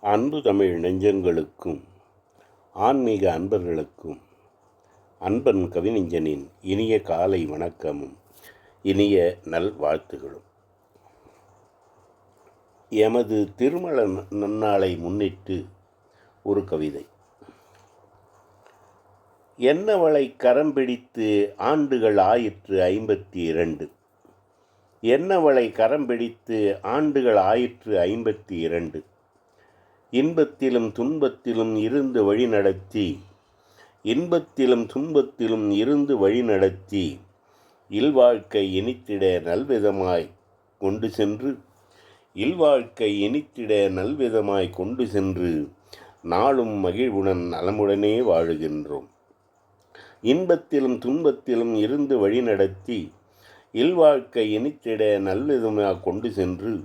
அன்பு தமிழ் நெஞ்சங்களுக்கும் ஆன்மீக அன்பர்களுக்கும் அன்பன் கவிஞனின் இனிய காலை வணக்கமும் இனிய நல்வாழ்த்துகளும் எமது திருமண நன்னாளை முன்னிட்டு ஒரு கவிதை. என்னவளை கரம் பிடித்து ஆண்டுகள் ஆயிற்று ஐம்பத்தி இரண்டு என்னவளை கரம் பிடித்து ஆண்டுகள் ஆயிற்று ஐம்பத்தி இரண்டு இன்பத்திலும் துன்பத்திலும் இருந்து வழிநடத்தி இன்பத்திலும் துன்பத்திலும் இருந்து வழிநடத்தி இல்வாழ்க்கை இனித்திட நல்விதமாய் கொண்டு சென்று. இல்வாழ்க்கை இனித்திட நல்விதமாய் கொண்டு சென்று. நாளும் மகிழ்வுடன் நலமுடனே வாழுகின்றோம். இன்பத்திலும் துன்பத்திலும் இருந்து வழிநடத்தி இல்வாழ்க்கை இனித்திட நல்விதமாக கொண்டு சென்று.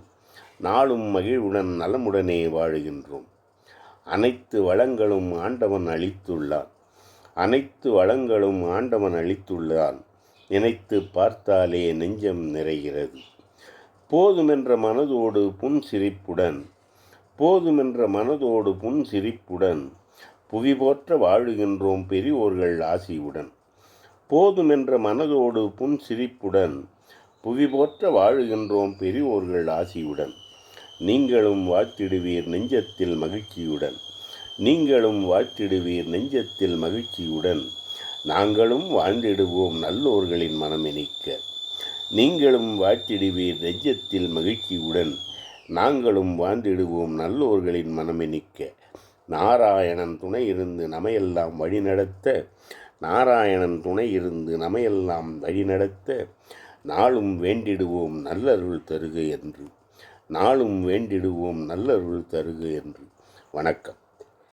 நாளும் மகிழ்வுடன் நலமுடனே வாழுகின்றோம். அனைத்து வளங்களும் ஆண்டவன் அளித்துள்ளான் அனைத்து வளங்களும் ஆண்டவன் அளித்துள்ளான் நினைத்து பார்த்தாலே நெஞ்சம் நிறைகிறது. போதுமென்ற மனதோடு புன் சிரிப்புடன் போதுமென்ற மனதோடு புன் சிரிப்புடன் புவி போற்ற வாழுகின்றோம் பெரியோர்கள் ஆசியுடன். போதுமென்ற மனதோடு புன் சிரிப்புடன் புவி போற்ற வாழுகின்றோம் பெரியோர்கள் ஆசியுடன். நீங்களும் வாழ்த்திடுவீர் நெஞ்சத்தில் மகிழ்ச்சியுடன். நீங்களும் வாழ்த்திடுவீர் நெஞ்சத்தில் மகிழ்ச்சியுடன். நாங்களும் வாழ்ந்திடுவோம் நல்லோர்களின் மனமெனிக்க நீங்களும் வாழ்த்திடுவீர் நெஞ்சத்தில் மகிழ்ச்சியுடன். நாங்களும் வாழ்ந்திடுவோம் நல்லோர்களின் மனமெனிக்க நாராயணன் துணை இருந்து நமையெல்லாம் வழிநடத்த நாராயணன் துணை இருந்து நமையெல்லாம் வழிநடத்த நாளும் வேண்டிடுவோம் நல்லருள் தருக என்று. நாளும் வேண்டிடுவோம் நல்லருள் தருக என்று. வணக்கம்.